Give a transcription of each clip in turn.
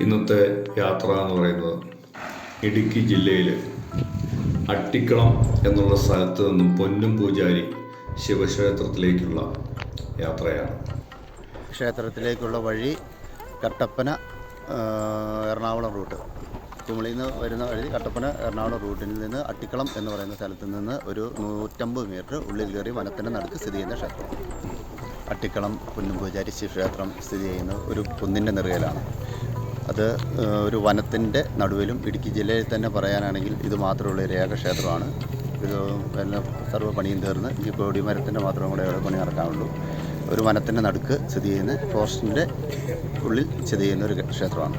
ഇന്നത്തെ യാത്ര എന്ന് പറയുന്നത് ഇടുക്കി ജില്ലയിൽ അട്ടിക്കളം എന്നുള്ള സ്ഥലത്ത് നിന്നും പൊന്നും പൂജാരി ശിവക്ഷേത്രത്തിലേക്കുള്ള യാത്രയാണ്. ക്ഷേത്രത്തിലേക്കുള്ള വഴി കട്ടപ്പന എറണാകുളം റൂട്ട്. കുമളിയിൽ നിന്ന് വരുന്ന വഴി കട്ടപ്പന എറണാകുളം റൂട്ടിൽ നിന്ന് അട്ടിക്കളം എന്ന് പറയുന്ന സ്ഥലത്ത് നിന്ന് ഒരു നൂറ്റമ്പത് മീറ്റർ ഉള്ളിൽ കയറി വനത്തിന്റെ നടുക്ക് സ്ഥിതി ചെയ്യുന്ന ക്ഷേത്രം. അട്ടിക്കളം പുന്നമ്പൂജാരി ശിവക്ഷേത്രം സ്ഥിതി ചെയ്യുന്ന ഒരു കുന്നിന്റെ നെറുകയിലാണ് അത് ഒരു വനത്തിന്റെ നടുവിലും ഇടുക്കി ജില്ലയിൽ തന്നെ പറയാനാണെങ്കിൽ ഇത് മാത്രമുള്ള ഒരു ഏക ഇത് എല്ലാം സർവ പണിയും തീർന്ന് ഈ കോടി മരത്തിന്റെ മാത്രം കൂടെ പണി നടക്കാനുള്ളൂ. ഒരു വനത്തിന്റെ നടുക്ക് സ്ഥിതി ചെയ്യുന്ന ഫോറസ്റ്റിന്റെ ഉള്ളിൽ സ്ഥിതി ചെയ്യുന്ന ഒരു ക്ഷേത്രമാണ്.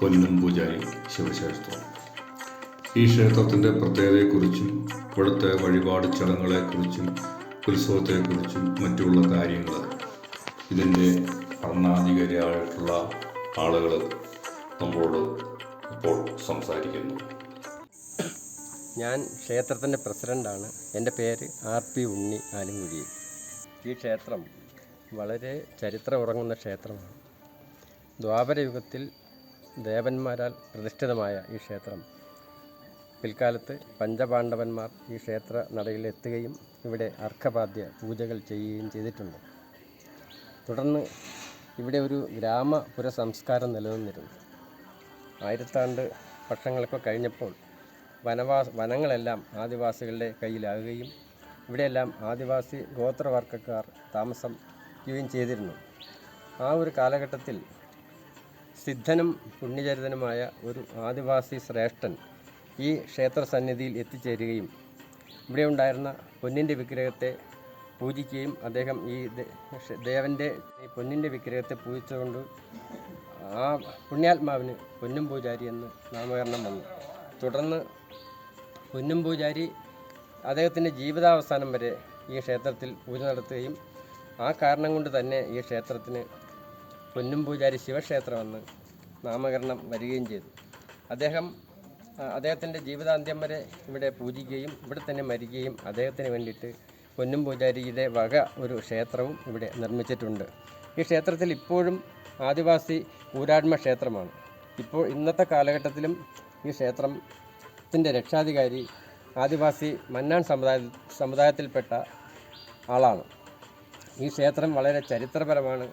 പൊന്നും പൂജാരി ശിവക്ഷേത്രം ഈ ക്ഷേത്രത്തിന്റെ പ്രത്യേകതയെക്കുറിച്ചും ഇവിടുത്തെ വഴിപാട് ചടങ്ങുകളെക്കുറിച്ചും ഉത്സവത്തെക്കുറിച്ചും മറ്റുള്ള കാര്യങ്ങൾ ഇതിന്റെ ഭരണാധികാരിയായിട്ടുള്ള ആളുകൾ നമ്മളോട് ഇപ്പോൾ സംസാരിക്കുന്നു. ഞാൻ ക്ഷേത്രത്തിന്റെ പ്രസിഡന്റാണ് എന്റെ പേര് ആർ പി ഉണ്ണി ആലുംകുഴി ഈ ക്ഷേത്രം വളരെ ചരിത്രം ഉറങ്ങുന്ന ക്ഷേത്രമാണ്. ദ്വാപരയുഗത്തിൽ ദേവന്മാരാൽ പ്രതിഷ്ഠിതമായ ഈ ക്ഷേത്രം. പിൽക്കാലത്ത് പഞ്ചപാണ്ഡവന്മാർ ഈ ക്ഷേത്ര നടയിൽ എത്തുകയും ഇവിടെ അർഘപാദ്യ പൂജകൾ ചെയ്യുകയും ചെയ്തിട്ടുണ്ട്. തുടർന്ന് ഇവിടെ ഒരു ഗ്രാമ പുരസംസ്കാരം നിലനിന്നിരുന്നു. ആയിരത്താണ്ട് വർഷങ്ങളൊക്കെ കഴിഞ്ഞപ്പോൾ വനവാസ വനങ്ങളെല്ലാം ആദിവാസികളുടെ കയ്യിലാകുകയും ഇവിടെയെല്ലാം ആദിവാസി ഗോത്രവർഗക്കാർ താമസിക്കുകയും ചെയ്തിരുന്നു. ആ ഒരു കാലഘട്ടത്തിൽ സിദ്ധനും പുണ്യചരിതനുമായ ഒരു ആദിവാസി ശ്രേഷ്ഠൻ ഈ ക്ഷേത്ര സന്നിധിയിൽ എത്തിച്ചേരുകയും ഇവിടെ ഉണ്ടായിരുന്ന പൊന്നിന്റെ വിഗ്രഹത്തെ പൂജിക്കുകയും അദ്ദേഹം ഈ ദേവന്റെ ഈ പൊന്നിന്റെ വിഗ്രഹത്തെ പൂജിച്ചുകൊണ്ട് ആ പുണ്യാത്മാവിന് പൊന്നും പൂജാരി എന്ന് നാമകരണം വന്നു. തുടർന്ന് പൊന്നും പൂജാരി അദ്ദേഹത്തിന്റെ ജീവിതാവസാനം വരെ ഈ ക്ഷേത്രത്തിൽ പൂജ നടത്തുകയും ആ കാരണം കൊണ്ട് തന്നെ ഈ ക്ഷേത്രത്തിന് പൊന്നും പൂജാരി ശിവക്ഷേത്രമെന്ന് നാമകരണം വരികയും ചെയ്തു. അദ്ദേഹം അദ്ദേഹത്തിന്റെ ജീവിതാന്ത്യം വരെ ഇവിടെ പൂജിക്കുകയും ഇവിടെ തന്നെ മരിക്കുകയും അദ്ദേഹത്തിന് വേണ്ടിയിട്ട് പൊന്നും പൂജാരിയുടെ വക ഒരു ക്ഷേത്രവും ഇവിടെ നിർമ്മിച്ചിട്ടുണ്ട്. ഈ ക്ഷേത്രത്തിൽ ഇപ്പോഴും ആദിവാസി പൂരാത്മ ക്ഷേത്രമാണ്. ഇപ്പോൾ ഇന്നത്തെ കാലഘട്ടത്തിലും ഈ ക്ഷേത്രത്തിന്റെ രക്ഷാധികാരി ആദിവാസി മന്നാൻ സമുദായ സമുദായത്തിൽപ്പെട്ട ആളാണ്. ഈ ക്ഷേത്രം വളരെ ചരിത്രപരമാണ്.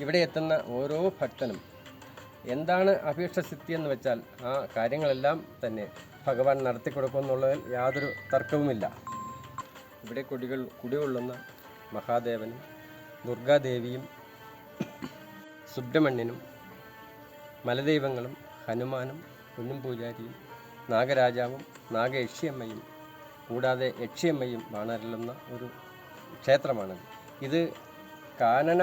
ഇവിടെ എത്തുന്ന ഓരോ ഭക്തനും എന്താണ് അഭീഷ്ടസിദ്ധി എന്ന് വെച്ചാൽ ആ കാര്യങ്ങളെല്ലാം തന്നെ ഭഗവാൻ നടത്തിക്കൊടുക്കുമെന്നുള്ളതിൽ യാതൊരു തർക്കവുമില്ല. ഇവിടെ കുടികൾ കുടികൊള്ളുന്ന മഹാദേവനും ദുർഗാദേവിയും സുബ്രഹ്മണ്യനും മലദൈവങ്ങളും ഹനുമാനും കുഞ്ഞും പൂജാരിയും നാഗരാജാവും നാഗയക്ഷിയമ്മയും കൂടാതെ യക്ഷിയമ്മയും വാണരുളുന്ന ഒരു ക്ഷേത്രമാണ് ഇത് കാനന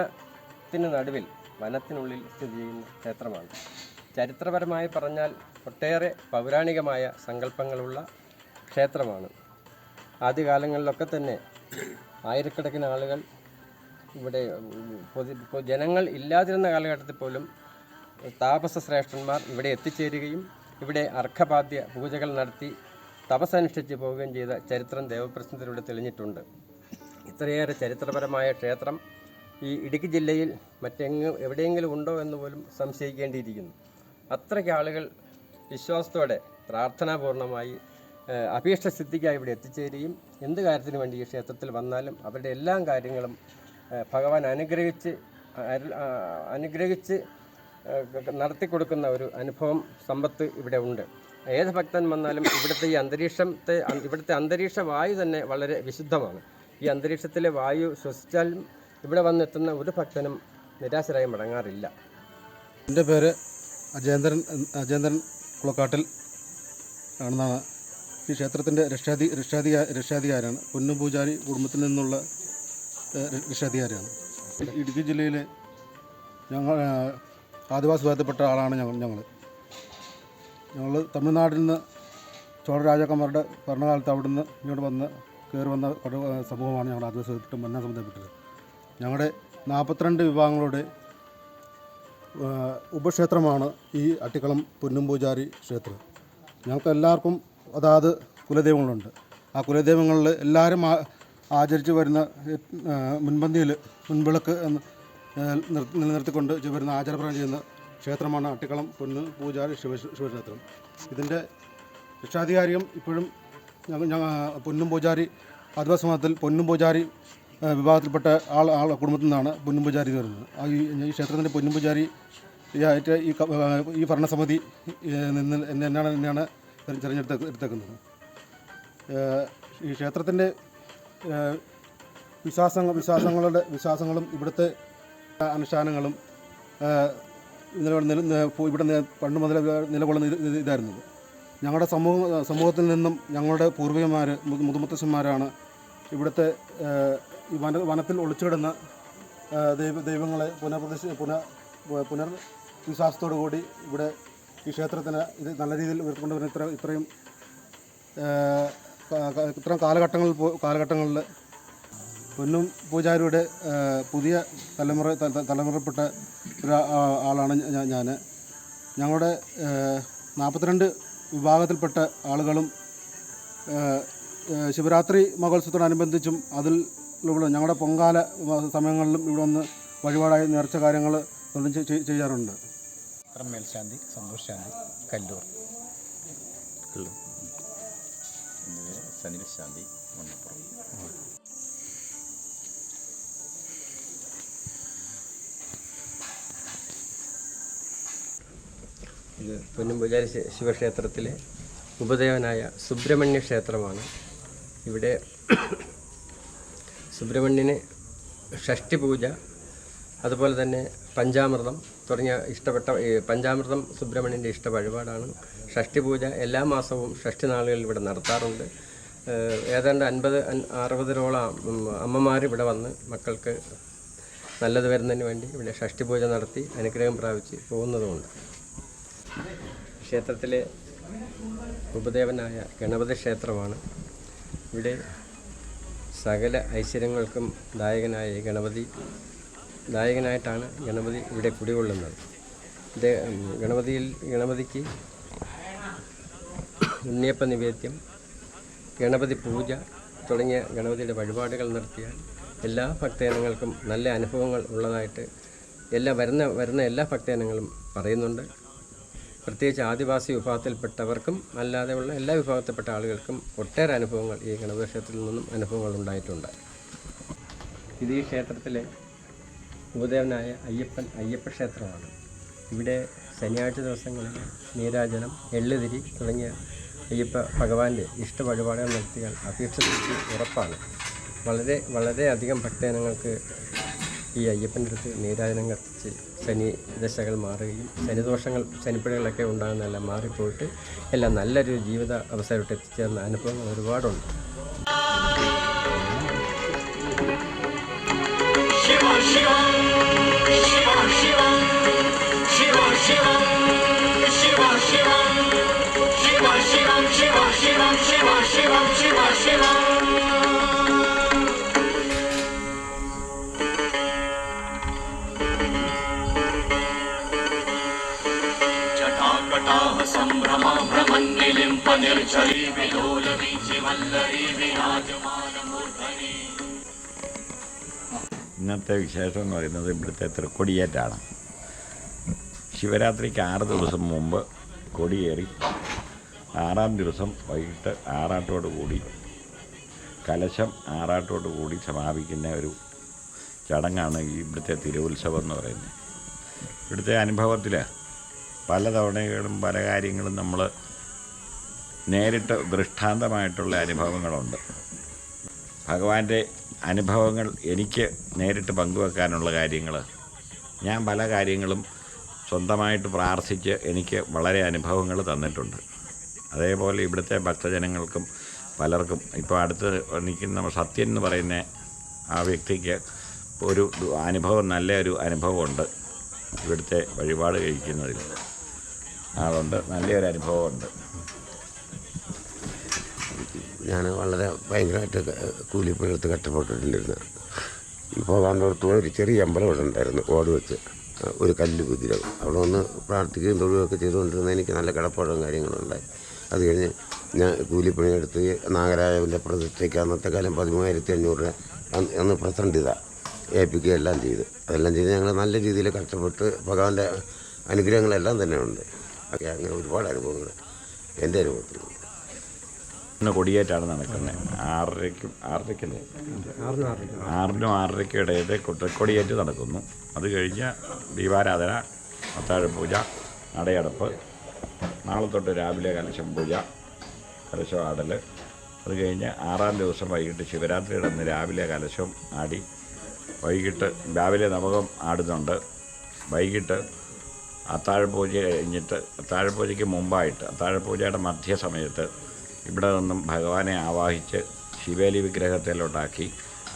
വനത്തിന് നടുവിൽ വനത്തിനുള്ളിൽ സ്ഥിതി ചെയ്യുന്ന ക്ഷേത്രമാണ്. ചരിത്രപരമായി പറഞ്ഞാൽ ഒട്ടേറെ പൗരാണികമായ സങ്കല്പങ്ങളുള്ള ക്ഷേത്രമാണ്. ആദ്യകാലങ്ങളിലൊക്കെ തന്നെ ആയിരക്കണക്കിന് ആളുകൾ ഇവിടെ ജനങ്ങൾ ഇല്ലാതിരുന്ന കാലഘട്ടത്തിൽ പോലും താപസ ശ്രേഷ്ഠന്മാർ ഇവിടെ എത്തിച്ചേരുകയും ഇവിടെ അർഘപാദ്യ പൂജകൾ നടത്തി തപസനുഷ്ഠിച്ച് പോവുകയും ചെയ്ത ചരിത്രം ദേവപ്രശ്നത്തിലൂടെ തെളിഞ്ഞിട്ടുണ്ട്. ഇത്രയേറെ ചരിത്രപരമായ ക്ഷേത്രം ഈ ഇടുക്കി ജില്ലയിൽ മറ്റെങ്ങ് എവിടെയെങ്കിലും ഉണ്ടോ എന്ന് പോലും സംശയിക്കേണ്ടിയിരിക്കുന്നു. അത്രയ്ക്ക് ആളുകൾ വിശ്വാസത്തോടെ പ്രാർത്ഥനാപൂർണമായി അഭീഷ്ട സിദ്ധിക്കായി ഇവിടെ എത്തിച്ചേരുകയും എന്ത് കാര്യത്തിന് വേണ്ടി ഈ ക്ഷേത്രത്തിൽ വന്നാലും അവരുടെ എല്ലാ കാര്യങ്ങളും ഭഗവാൻ അനുഗ്രഹിച്ച് അനുഗ്രഹിച്ച് നടത്തി കൊടുക്കുന്ന ഒരു അനുഭവം സമ്പത്ത് ഇവിടെ ഉണ്ട്. ഏത് ഭക്തൻ വന്നാലും ഇവിടുത്തെ ഈ അന്തരീക്ഷത്തെ ഇവിടുത്തെ അന്തരീക്ഷ വായു തന്നെ വളരെ വിശുദ്ധമാണ്. ഈ അന്തരീക്ഷത്തിലെ വായു ശ്വസിച്ചാലും ഇവിടെ വന്നെത്തുന്ന ഒരു ഭക്തനും നിരാശരായി മടങ്ങാറില്ല. എന്റെ പേര് അജേന്ദ്രൻ അജേന്ദ്രൻ കുളക്കാട്ടിൽ ആണെന്നാണ്. ഈ ക്ഷേത്രത്തിന്റെ രക്ഷാധി രക്ഷാധികാ രക്ഷാധികാരാണ് പൊന്നും പൂജാരി കുടുംബത്തിൽ നിന്നുള്ള രക്ഷാധികാരിയാണ്. ഇടുക്കി ജില്ലയിലെ ഞങ്ങൾ ആദിവാസി വിഭാഗത്തിൽപ്പെട്ട ആളാണ് ഞങ്ങൾ ഞങ്ങൾ. ഞങ്ങൾ തമിഴ്നാട്ടിൽ നിന്ന് ചോഴ രാജാക്കന്മാരുടെ ഭരണകാലത്ത് അവിടുന്ന് ഇങ്ങോട്ട് വന്ന് കയറി വന്ന സമൂഹമാണ് ഞങ്ങൾ ആദിവാസി വിഭാഗത്തിൽ മന്നാ സമുദായപ്പെട്ടത് ഞങ്ങളുടെ നാൽപ്പത്തിരണ്ട് വിഭാഗങ്ങളുടെ ഉപക്ഷേത്രമാണ് ഈ അട്ടിക്കളം പൊന്നുംപൂജാരി ക്ഷേത്രം. ഞങ്ങൾക്ക് എല്ലാവർക്കും അതാത് കുലദൈവങ്ങളുണ്ട്. ആ കുലദൈവങ്ങളിൽ എല്ലാവരും ആചരിച്ചു വരുന്ന മുൻപന്തിയിൽ മുൻവിളക്ക് നിലനിർത്തിക്കൊണ്ട് വരുന്ന ആചാരപ്രകാരം ചെയ്യുന്ന ക്ഷേത്രമാണ് അട്ടിക്കളം പൊന്ന് പൂജാരി ശിവ ശിവക്ഷേത്രം. ഇതിന്റെ രക്ഷാധികാരിയും ഇപ്പോഴും ഞങ്ങൾ പൊന്നും പൂജാരി ആദിവാസി പൊന്നും പൂജാരി വിഭാഗത്തിൽപ്പെട്ട ആൾ ആൾ കുടുംബത്തിൽ നിന്നാണ് പൊന്നുംപൂജാരി എന്ന് പറയുന്നത്. ആ ഈ ക്ഷേത്രത്തിന്റെ പൊന്നുംപൂജാരി ഈ ആയിട്ട് ഈ ഈ ഭരണസമിതി നിന്ന് എന്നെ- എന്നാണ് എന്നെയാണ് തെര- തിരഞ്ഞെടുത്ത എടുത്തേക്കുന്നത്. ഈ ക്ഷേത്രത്തിന്റെ വിശ്വാസങ്ങൾ വിശ്വാസങ്ങളുടെ വിശ്വാസങ്ങളും ഇവിടുത്തെ അനുഷ്ഠാനങ്ങളും ഇവിടെ പണ്ട് മുതൽ നിലകൊള്ളുന്ന ഇത് ഇത് ഇതായിരുന്നത് ഞങ്ങളുടെ സമൂഹ സമൂഹത്തിൽ നിന്നും ഞങ്ങളുടെ പൂർവികന്മാർ മുതുമുത്തശ്ശന്മാരാണ് ഇവിടുത്തെ ഈ വന വനത്തിൽ ഒളിച്ചുകിടന്ന ദൈവ ദൈവങ്ങളെ പുനഃപ്രതിഷ്ഠ പുനഃ പുനർ വിശ്വാസത്തോടു കൂടി ഇവിടെ ഈ ക്ഷേത്രത്തിന് ഇത് നല്ല രീതിയിൽ ഉയർത്തിക്കൊണ്ടുവരുന്ന ഇത്ര ഇത്രയും ഇത്രയും കാലഘട്ടങ്ങളിൽ കാലഘട്ടങ്ങളിൽ പൊന്നും പൂജാരിയുടെ പുതിയ തലമുറ തലമുറപ്പെട്ട ഒരു ആളാണ് ഞാൻ ഞങ്ങളുടെ നാൽപ്പത്തിരണ്ട് വിഭാഗത്തിൽപ്പെട്ട ആളുകളും ശിവരാത്രി മഹോത്സവത്തോടനുബന്ധിച്ചും അതിൽ ഇവിടെ ഞങ്ങളുടെ പൊങ്കാല സമയങ്ങളിലും ഇവിടെ വന്ന് വഴിപാടായി നേർച്ച കാര്യങ്ങൾ ചെയ്യാറുണ്ട്. മേൽശാന്തി സന്തോഷ് ശാന്തി കല്ലൂർ. സനിൽ ശാന്തി മണ്ണപ്പുറം. ഇത് പൊന്നുംപൂജാരി ശി- ശിവക്ഷേത്രത്തിലെ ഉപദേവനായ സുബ്രഹ്മണ്യ ക്ഷേത്രമാണ്. ഇവിടെ സുബ്രഹ്മണ്യന് ഷഷ്ടി പൂജ അതുപോലെ തന്നെ പഞ്ചാമൃതം തുടങ്ങിയ ഇഷ്ടപ്പെട്ട പഞ്ചാമൃതം സുബ്രഹ്മണ്യന്റെ ഇഷ്ട വഴിപാടാണ്. ഷഷ്ടി പൂജ എല്ലാ മാസവും ഷഷ്ടി നാളുകളിൽ ഇവിടെ നടത്താറുണ്ട്. ഏതാണ്ട് അൻപത് അറുപതിനോളം അമ്മമാർ ഇവിടെ വന്ന് മക്കൾക്ക് നല്ലത് വരുന്നതിന് വേണ്ടി ഇവിടെ ഷഷ്ടി പൂജ നടത്തി അനുഗ്രഹം പ്രാപിച്ച് പോകുന്നതുമുണ്ട്. ക്ഷേത്രത്തിലെ ഉപദേവനായ ഗണപതി ക്ഷേത്രമാണ്. ഇവിടെ സകല ഐശ്വര്യങ്ങൾക്കും ദായകനായ ഗണപതി ദായകനായിട്ടാണ് ഗണപതി ഇവിടെ കുടികൊള്ളുന്നത്. ഗണപതിയിൽ ഗണപതിക്ക് ഉണ്ണിയപ്പ നിവേദ്യം ഗണപതി പൂജ തുടങ്ങിയ ഗണപതിയുടെ വഴിപാടുകൾ നടത്തിയാൽ എല്ലാ ഭക്തജനങ്ങൾക്കും നല്ല അനുഭവങ്ങൾ ഉള്ളതായിട്ട് എല്ലാ വരുന്ന വരുന്ന എല്ലാ ഭക്തജനങ്ങളും പറയുന്നുണ്ട്. പ്രത്യേകിച്ച് ആദിവാസി വിഭാഗത്തിൽപ്പെട്ടവർക്കും അല്ലാതെയുള്ള എല്ലാ വിഭാഗത്തിൽപ്പെട്ട ആളുകൾക്കും ഒട്ടേറെ അനുഭവങ്ങൾ ഈ ഗണപതി നിന്നും അനുഭവങ്ങൾ ഉണ്ടായിട്ടുണ്ട്. ഇത് ഈ ക്ഷേത്രത്തിലെ ഉപദേവനായ അയ്യപ്പൻ അയ്യപ്പ ക്ഷേത്രമാണ്. ഇവിടെ ശനിയാഴ്ച ദിവസങ്ങളിൽ നീരാജനം എള്ളുതിരി തുടങ്ങിയ അയ്യപ്പ ഭഗവാന്റെ ഇഷ്ട വഴിപാടുകൾ നടത്തിയാൽ അപേക്ഷിച്ച് ഉറപ്പാണ്. വളരെ വളരെയധികം ഭക്തജനങ്ങൾക്ക് ഈ അയ്യപ്പന്റെ അടുത്ത് നീരാജനം കത്തിച്ച് ശനി ദശകൾ മാറുകയും ശനിദോഷങ്ങൾ ശനിപ്പിഴകളൊക്കെ ഉണ്ടാകുന്നതെല്ലാം മാറിപ്പോയിട്ട് എല്ലാം നല്ലൊരു ജീവിത അവസരമായിട്ട് എത്തിച്ചേർന്ന അനുഭവങ്ങൾ ഒരുപാടുണ്ട് Shiva, Shiva, Shiva, Shiva, Shiva, Shiva, Shiva. ഇന്നത്തെ വിശേഷം എന്ന് പറയുന്നത് ഇവിടുത്തെ തൃക്കൊടിയേറ്റാണ്. ശിവരാത്രിക്ക് ആറ് ദിവസം മുമ്പ് കൊടിയേറി ആറാം ദിവസം വൈകിട്ട് ആറാട്ടോട് കൂടി കലശം ആറാട്ടോട് കൂടി സമാപിക്കുന്ന ഒരു ചടങ്ങാണ് ഈ ഇവിടുത്തെ തിരുവുത്സവം എന്ന് പറയുന്നത്. ഇവിടുത്തെ അനുഭവത്തിൽ പല തവണകളും പല കാര്യങ്ങളും നമ്മൾ നേരിട്ട് ദൃഷ്ടാന്തമായിട്ടുള്ള അനുഭവങ്ങളുണ്ട്. ഭഗവാന്റെ അനുഭവങ്ങൾ എനിക്ക് നേരിട്ട് പങ്കുവെക്കാനുള്ള കാര്യങ്ങൾ ഞാൻ പല കാര്യങ്ങളും സ്വന്തമായിട്ട് പ്രാർത്ഥിച്ച് എനിക്ക് വളരെ അനുഭവങ്ങൾ തന്നിട്ടുണ്ട്. അതേപോലെ ഇവിടുത്തെ ഭക്തജനങ്ങൾക്കും പലർക്കും ഇപ്പോൾ അടുത്ത് നിൽക്കുന്ന സത്യൻ എന്ന് പറയുന്ന ആ വ്യക്തിക്ക് ഒരു അനുഭവം നല്ല ഒരു അനുഭവമുണ്ട് ഇവിടുത്തെ വഴിപാട് കഴിക്കുന്നതിൽ. അതുകൊണ്ട് നല്ലൊരു അനുഭവമുണ്ട്. ഞാൻ വളരെ ഭയങ്കരമായിട്ട് കൂലിപ്പണിയെടുത്ത് കഷ്ടപ്പെട്ടിട്ടുണ്ടായിരുന്നു. ഇപ്പോൾ കാന്തോർത്ത് ഒരു ചെറിയ അമ്പലം ഇവിടെ ഉണ്ടായിരുന്നു ഓട് വെച്ച്. ഒരു കല്ല് കുതിരകൾ. അവിടെ ഒന്ന് പ്രാർത്ഥിക്കുകയും തൊഴിലൊക്കെ ചെയ്തുകൊണ്ടിരുന്ന എനിക്ക് നല്ല കിടപ്പാടും കാര്യങ്ങളും ഉണ്ടായി. അത് കഴിഞ്ഞ് ഞാൻ കൂലിപ്പണിയെടുത്ത് നാഗരാജാവിന്റെ പ്രതിഷ്ഠയ്ക്ക് അന്നത്തെ കാലം പതിമൂവായിരത്തി അഞ്ഞൂറ് രൂപ അന്ന് പ്രസിഡന്റ് ചെയ്താൽ ഏൽപ്പിക്കുകയും എല്ലാം ചെയ്ത്. അതെല്ലാം ചെയ്ത് ഞങ്ങൾ നല്ല രീതിയിൽ കഷ്ടപ്പെട്ട് ഭഗവാന്റെ അനുഗ്രഹങ്ങളെല്ലാം തന്നെ ഉണ്ട്. ഒക്കെ അങ്ങനെ ഒരുപാട് അനുഭവങ്ങൾ എന്റെ അനുഭവത്തിൽ ഇന്ന് കൊടിയേറ്റാണ് നടക്കുന്നത്. ആറരയ്ക്കും ആറരയ്ക്കല്ലേ? ആറിനും ആറരയ്ക്കും ഇടയിൽ കൊടിയേറ്റ് നടക്കുന്നു. അത് കഴിഞ്ഞ് ദീപാരാധന അത്താഴപൂജ നടയടപ്പ് നാളെ തൊട്ട് രാവിലെ കലശം പൂജ കലശം ആടൽ. അത് കഴിഞ്ഞ് ആറാം ദിവസം വൈകിട്ട് ശിവരാത്രിയുടെ അന്ന് രാവിലെ കലശം ആടി വൈകിട്ട് രാവിലെ നവകം ആടുന്നുണ്ട്. വൈകിട്ട് അത്താഴപൂജ കഴിഞ്ഞിട്ട് അത്താഴപൂജയ്ക്ക് മുമ്പായിട്ട് അത്താഴപൂജയുടെ മധ്യസമയത്ത് ഇവിടെ നിന്നും ഭഗവാനെ ആവാഹിച്ച് ശിവേലി വിഗ്രഹത്തിലോട്ടാക്കി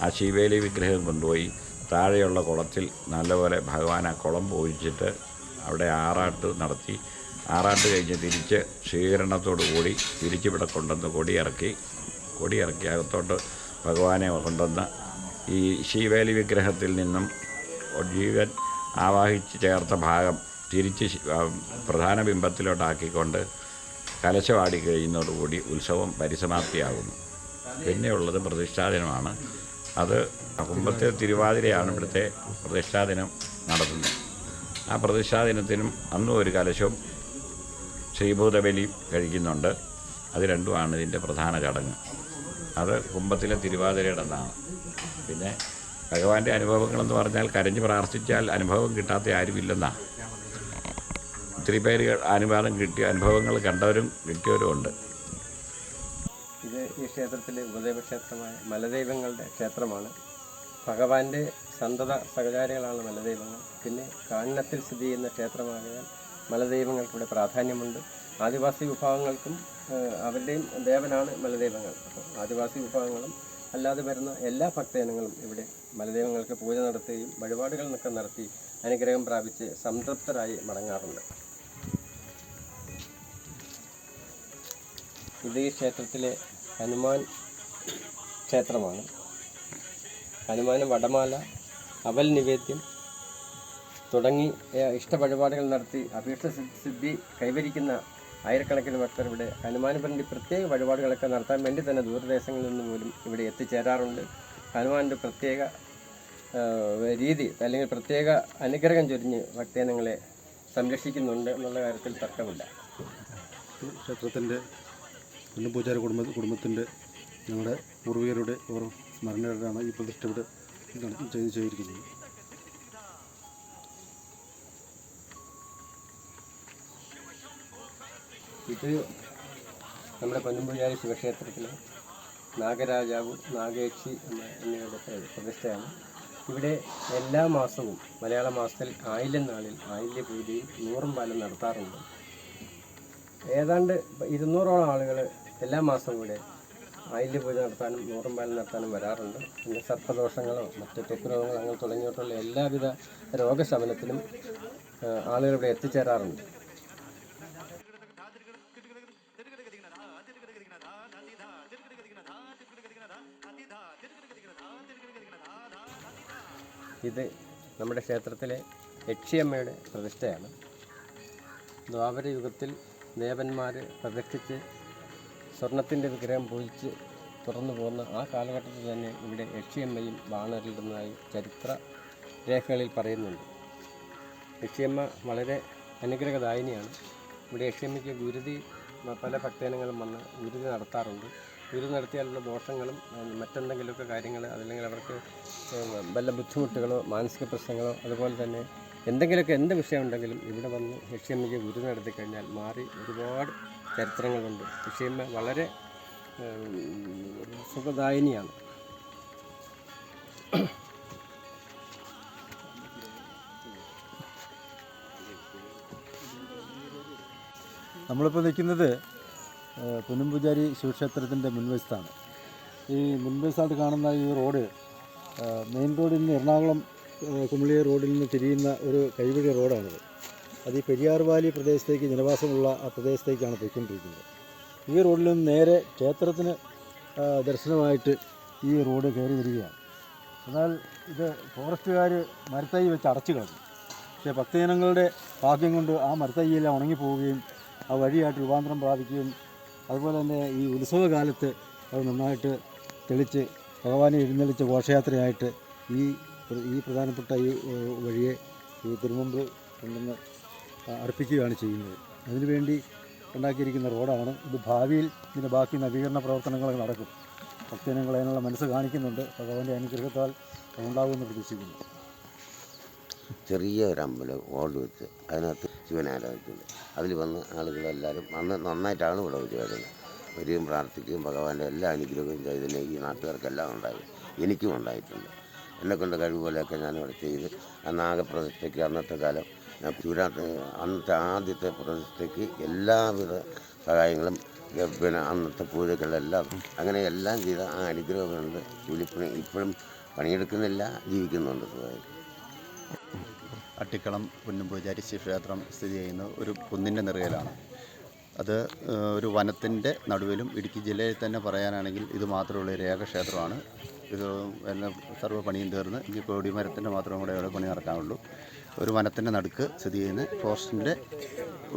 ആ ശിവേലി വിഗ്രഹം കൊണ്ടുപോയി താഴെയുള്ള കുളത്തിൽ നല്ലപോലെ ഭഗവാൻ ആ കുളം പൂജിച്ചിട്ട് അവിടെ ആറാട്ട് നടത്തി. ആറാട്ട് കഴിഞ്ഞ് തിരിച്ച് സ്വീകരണത്തോടു കൂടി തിരിച്ചിവിടെ കൊണ്ടുവന്ന് കൊടിയിറക്കി. കൊടിയിറക്കി അകത്തോട്ട് ഭഗവാനെ കൊണ്ടുവന്ന് ഈ ശിവേലി വിഗ്രഹത്തിൽ നിന്നും ജീവൻ ആവാഹിച്ച് ചേർത്ത ഭാഗം തിരിച്ച് പ്രധാന ബിംബത്തിലോട്ടാക്കിക്കൊണ്ട് കലശവാടി കഴിയുന്നതോടുകൂടി ഉത്സവം പരിസമാപ്തിയാകുന്നു. പിന്നെയുള്ളത് പ്രതിഷ്ഠാദിനമാണ്. അത് കുമ്പത്തെ തിരുവാതിരയാണ് ഇവിടുത്തെ പ്രതിഷ്ഠാദിനം നടത്തുന്നത്. ആ പ്രതിഷ്ഠാദിനത്തിനും അന്നും ഒരു കലശവും ശ്രീഭൂതബലിയും കഴിക്കുന്നുണ്ട്. അത് രണ്ടുമാണ് ഇതിന്റെ പ്രധാന ചടങ്ങ്. അത് കുംഭത്തിലെ തിരുവാതിരയുടെ അന്നാണ്. പിന്നെ ഭഗവാന്റെ അനുഭവങ്ങളെന്ന് പറഞ്ഞാൽ കരഞ്ഞ് പ്രാർത്ഥിച്ചാൽ അനുഭവം കിട്ടാത്ത ആരുമില്ലെന്നാണ്. ഒത്തിരി പേര് അനുവാദം കിട്ടിയ അനുഭവങ്ങൾ കണ്ടവരും കിട്ടിയവരും ഉണ്ട്. ഇത് ഈ ക്ഷേത്രത്തിലെ ഉപദേവ ക്ഷേത്രമായ മലദൈവങ്ങളുടെ ക്ഷേത്രമാണ്. ഭഗവാന്റെ സന്തത സഹചാരികളാണ് മലദൈവങ്ങൾ. പിന്നെ കാനനത്തിൽ സ്ഥിതി ചെയ്യുന്ന ക്ഷേത്രമാകയാൽ മലദൈവങ്ങൾക്ക് ഇവിടെ പ്രാധാന്യമുണ്ട്. ആദിവാസി വിഭാഗങ്ങൾക്കും അവരുടെയും ദേവനാണ് മലദൈവങ്ങൾ. ആദിവാസി വിഭാഗങ്ങളും അല്ലാതെ വരുന്ന എല്ലാ ഭക്തജനങ്ങളും ഇവിടെ മലദൈവങ്ങൾക്ക് പൂജ നടത്തുകയും വഴിപാടുകൾ നടത്തി അനുഗ്രഹം പ്രാപിച്ച് സംതൃപ്തരായി മടങ്ങാറുണ്ട്. ഇത് ക്ഷേത്രത്തിലെ ഹനുമാൻ ക്ഷേത്രമാണ്. ഹനുമാന് വടമാല അവൽ നിവേദ്യം തുടങ്ങി ഏഹ്, ഇഷ്ടവഴിപാടുകൾ നടത്തി അഭീഷ്ട സിദ്ധി- കൈവരിക്കുന്ന ആയിരക്കണക്കിന് ഭക്തർ ഇവിടെ ഹനുമാന് പ്രത്യേക വഴിപാടുകളൊക്കെ നടത്താൻ വേണ്ടി തന്നെ ദൂരദേശങ്ങളിൽ നിന്ന് പോലും ഇവിടെ എത്തിച്ചേരാറുണ്ട്. ഹനുമാന്റെ പ്രത്യേക രീതി അല്ലെങ്കിൽ പ്രത്യേക അനുഗ്രഹം ചൊരിഞ്ഞ് ഭക്തജനങ്ങളെ സംരക്ഷിക്കുന്നുണ്ട് എന്നുള്ള കാര്യത്തിൽ തർക്കമില്ല. ക്ഷേത്രത്തിന്റെ കുഞ്ഞു പൂജാര കുടുംബ കുടുംബത്തിന്റെ ഞങ്ങളുടെ പൂർവികരുടെ ഓരോ സ്മരണയോടാണ് ഈ പ്രതിഷ്ഠ ഇവിടെ ചെയ്ത് ചെയ്തിരിക്കുന്നത്. ഇത് നമ്മുടെ പൊന്നുംപൂജാരി ശിവക്ഷേത്രത്തിലെ നാഗരാജാവ് നാഗേക്ഷി എന്ന എന്നിവരുടെ പ്രതിഷ്ഠയാണ്. ഇവിടെ എല്ലാ മാസവും മലയാള മാസത്തിൽ ആയില്യം നാളിൽ ആയില്യ പൂജയും നൂറും പാലം നടത്താറുണ്ട്. ഏതാണ്ട് ഇരുന്നൂറോളം ആളുകൾ എല്ലാ മാസവും കൂടെ ആയില്യ പൂജ നടത്താനും നൂറുമ്പാലം നടത്താനും വരാറുണ്ട്. പിന്നെ സർപ്പദോഷങ്ങളോ മറ്റ് തൊക്ക് രോഗങ്ങളോ അങ്ങനെ തുടങ്ങിയിട്ടുള്ള എല്ലാവിധ രോഗശമനത്തിനും ആളുകൾ ഇവിടെ എത്തിച്ചേരാറുണ്ട്. ഇത് നമ്മുടെ ക്ഷേത്രത്തിലെ യക്ഷിയമ്മയുടെ പ്രതിഷ്ഠയാണ്. ദ്വാപര യുഗത്തിൽ ദേവന്മാർ പ്രദക്ഷിച്ച് സ്വർണത്തിന്റെ വിഗ്രഹം പൂജിച്ച് തുറന്നു പോകുന്ന ആ കാലഘട്ടത്തിൽ തന്നെ ഇവിടെ യക്ഷിയമ്മയും വാണരുന്നതായി ചരിത്ര രേഖകളിൽ പറയുന്നുണ്ട്. യക്ഷിയമ്മ വളരെ അനുഗ്രഹദായിനിയാണ്. ഇവിടെ യക്ഷിയമ്മയ്ക്ക് ഗുരുതി പല ഭക്തജനങ്ങളും വന്ന് ഗുരുതി നടത്താറുണ്ട്. ഗുരുതി നടത്തിയാലുള്ള ദോഷങ്ങളും മറ്റെന്തെങ്കിലുമൊക്കെ കാര്യങ്ങൾ അതല്ലെങ്കിൽ അവർക്ക് വല്ല ബുദ്ധിമുട്ടുകളോ മാനസിക പ്രശ്നങ്ങളോ അതുപോലെ തന്നെ എന്തെങ്കിലുമൊക്കെ എന്ത് വിഷയം ഉണ്ടെങ്കിലും ഇവിടെ വന്ന് യക്ഷിയമ്മയ്ക്ക് ഗുരു നടത്തി കഴിഞ്ഞാൽ മാറി ഒരുപാട് ചരിത്രങ്ങളുണ്ട്. യക്ഷിയമ്മ വളരെ സുഖദായനിയാണ്. നമ്മളിപ്പോൾ നിൽക്കുന്നത് പുനംപൂജാരി ശിവക്ഷേത്രത്തിന്റെ മുൻവശത്താണ്. ഈ മുൻവശത്തായിട്ട് കാണുന്ന ഈ റോഡ് മെയിൻ റോഡിൽ നിന്ന് എറണാകുളം കുമിളി റോഡിൽ നിന്ന് തിരിയുന്ന ഒരു കൈവഴി റോഡാണിത്. അത് ഈ പെരിയാർ വാലി പ്രദേശത്തേക്ക് ജനവാസമുള്ള ആ പ്രദേശത്തേക്കാണ് പോയിക്കൊണ്ടിരിക്കുന്നത്. ഈ റോഡിൽ നിന്ന് നേരെ ക്ഷേത്രത്തിന് ദർശനമായിട്ട് ഈ റോഡ് കയറി വരികയാണ്. എന്നാൽ ഇത് ഫോറസ്റ്റുകാർ മരത്തൈ വെച്ച് അടച്ചു കളഞ്ഞു. പക്ഷേ ഭക്തജനങ്ങളുടെ ഭാഗ്യം കൊണ്ട് ആ മരത്തൈയെല്ലാം ഉണങ്ങിപ്പോവുകയും ആ വഴിയായിട്ട് രൂപാന്തരം പ്രാപിക്കുകയും അതുപോലെ തന്നെ ഈ ഉത്സവകാലത്ത് അത് നന്നായിട്ട് തെളിച്ച് ഭഗവാനെ എഴുന്നള്ളിച്ച ഘോഷയാത്രയായിട്ട് ഈ ഈ പ്രധാനപ്പെട്ട ഈ വഴിയെ ഈ തിരുമുമ്പ് കൊണ്ടുവന്ന് അർപ്പിക്കുകയാണ് ചെയ്യുന്നത്. അതിനുവേണ്ടി ഉണ്ടാക്കിയിരിക്കുന്ന റോഡാണ്. ഇത് ഭാവിയിൽ ഇതിന്റെ ബാക്കി നവീകരണ പ്രവർത്തനങ്ങൾ നടക്കും. ഭക്തജനങ്ങൾ അതിനുള്ള മനസ്സ് കാണിക്കുന്നുണ്ട്. ഭഗവാന്റെ അനുഗ്രഹത്താൽ ഉണ്ടാകുമെന്ന് പ്രതീക്ഷിക്കുന്നു. ചെറിയ ഒരു അമ്പലം ഓട് വെച്ച് അതിനകത്ത് ശിവനെ ആരാധിക്കുന്നത് അതിൽ വന്ന് ആളുകളെല്ലാവരും വന്ന് നന്നായിട്ടാണ് ഇവിടെ വരുന്നത് വരികയും പ്രാർത്ഥിക്കുകയും ഭഗവാന്റെ എല്ലാ അനുഗ്രഹവും ചൈതന്യം ഈ നാട്ടുകാർക്കെല്ലാം ഉണ്ടായി. എനിക്കും ഉണ്ടായിട്ടുണ്ട്. എന്നെ കൊണ്ട് കഴിവുപോലെയൊക്കെ ഞാനിവിടെ ചെയ്ത് ആ നാഗപ്രതിഷ്ഠയ്ക്ക് അന്നത്തെ കാലം ഞാൻ ശിവരാത്രി അന്നത്തെ ആദ്യത്തെ പ്രതിഷ്ഠയ്ക്ക് എല്ലാവിധ സഹായങ്ങളും പിന്നെ അന്നത്തെ പൂജകളെല്ലാം അങ്ങനെ എല്ലാം ചെയ്ത ആ അനുഗ്രഹം കൊണ്ട് കൂലിപ്പണി ഇപ്പോഴും പണിയെടുക്കുന്നില്ല ജീവിക്കുന്നുണ്ട് സുഖമായിട്ട്. അട്ടിക്കളം പുന്നമ്പൂജാരി ശിവക്ഷേത്രം സ്ഥിതി ചെയ്യുന്ന ഒരു കുന്നിന്റെ നിറയിലാണ്. അത് ഒരു വനത്തിന്റെ നടുവിലും ഇടുക്കി ജില്ലയിൽ തന്നെ പറയാനാണെങ്കിൽ ഇത് മാത്രമുള്ള ഒരു ഏക ഇത് എല്ലാം സർവ പണിയും തീർന്ന് ഇനി കൊടി മരത്തിന്റെ മാത്രം കൂടെ ഇവിടെ പണി നടക്കാനുള്ളൂ. ഒരു വനത്തിന്റെ നടുക്ക് സ്ഥിതി ചെയ്യുന്ന ഫോറസ്റ്റിന്റെ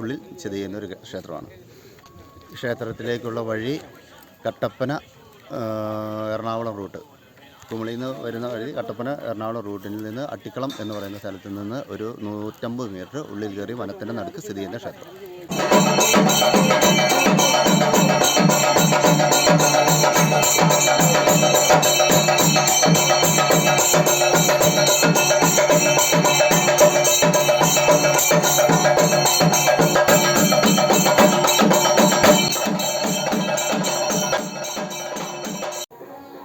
ഉള്ളിൽ സ്ഥിതി ചെയ്യുന്ന ഒരു ക്ഷേത്രമാണ്. ക്ഷേത്രത്തിലേക്കുള്ള വഴി കട്ടപ്പന എറണാകുളം റൂട്ട്. കുമളിയിൽ നിന്ന് വരുന്ന വഴി കട്ടപ്പന എറണാകുളം റൂട്ടിൽ നിന്ന് അട്ടിക്കളം എന്ന് പറയുന്ന സ്ഥലത്ത് നിന്ന് ഒരു നൂറ്റമ്പത് മീറ്റർ ഉള്ളിൽ കയറി വനത്തിന്റെ നടുക്ക് സ്ഥിതി ചെയ്യുന്ന ക്ഷേത്രം.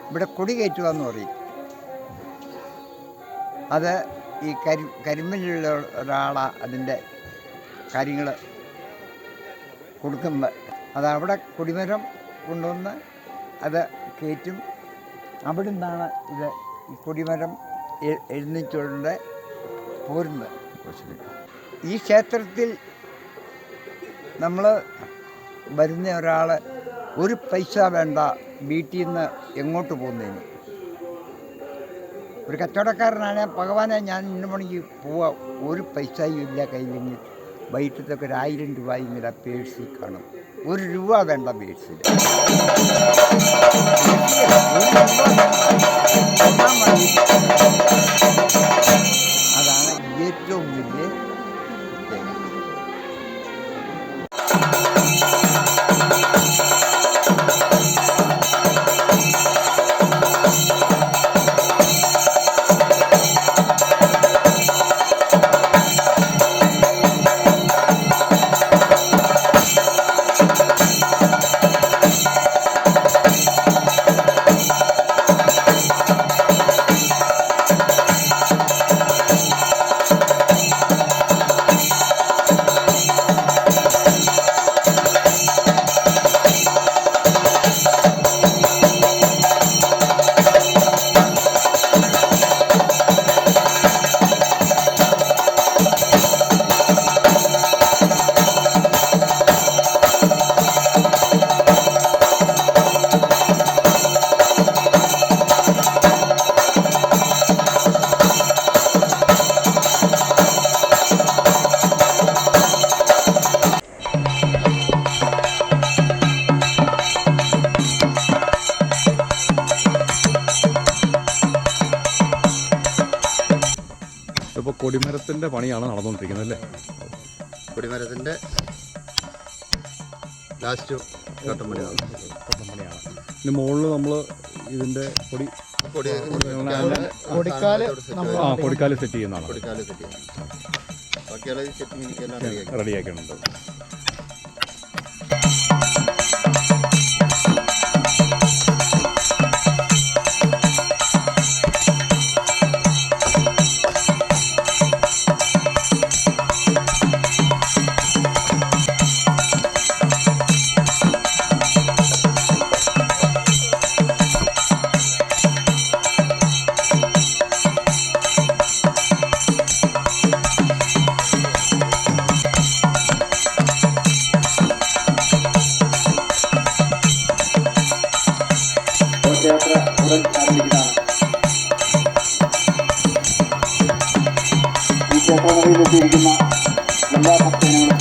ഇവിടെ കൊടി കയറ്റുക എന്ന് പറയും. അത് ഈ കരി കരിമ്പനിലുള്ള ഒരാളാണ് അതിന്റെ കാര്യങ്ങൾ കൊടുക്കുമ്പോൾ അത് അവിടെ കുടിമരം കൊണ്ടുവന്ന് അത് കയറ്റും. അവിടെ നിന്നാണ് ഇത് കൊടിമരം എഴുന്നേറ്റുകൊണ്ട് പോരുന്നത്. ഈ ക്ഷേത്രത്തിൽ നമ്മൾ വരുന്ന ഒരാൾ ഒരു പൈസ വേണ്ട വീട്ടിൽ നിന്ന് എങ്ങോട്ട് പോകുന്നതിന്. ഒരു കച്ചവടക്കാരനാണ് ഭഗവാനെ ഞാൻ ഇന്ന മണിക്ക് പോവാം. ഒരു പൈസയും ഇല്ല കയ്യിലെങ്കിൽ വൈകിട്ടത്തൊക്കെ ഒരു ആയിരം രൂപ ഇങ്ങനെ പേഴ്സിൽ കാണും ഒരു രൂപ വേണ്ട പേഴ്സിൽ അതാണ് ഏറ്റവും വലിയ കൊടിമരത്തിന്റെ പണിയാണ് നടന്നുകൊണ്ടിരിക്കുന്നത് അല്ലേ? കൊടിമരത്തിന്റെ ലാസ്റ്റ് ഘട്ടം പണിയാണ്. പണിയാണ് ഇനി മുകളിൽ നമ്മൾ ഇതിന്റെ പൊടി കൊടി കൊടിക്കാൽ ആ കൊടിക്കാൽ സെറ്റ് ചെയ്യുന്നതാണ്. റെഡിയാക്കുന്നുണ്ട് റെഡിയാക്കിയിട്ടുണ്ട് ഈ ക്ഷേത്രനഗരിയിലെത്തിയിരിക്കുന്ന എല്ലാ ഭക്തജനങ്ങളും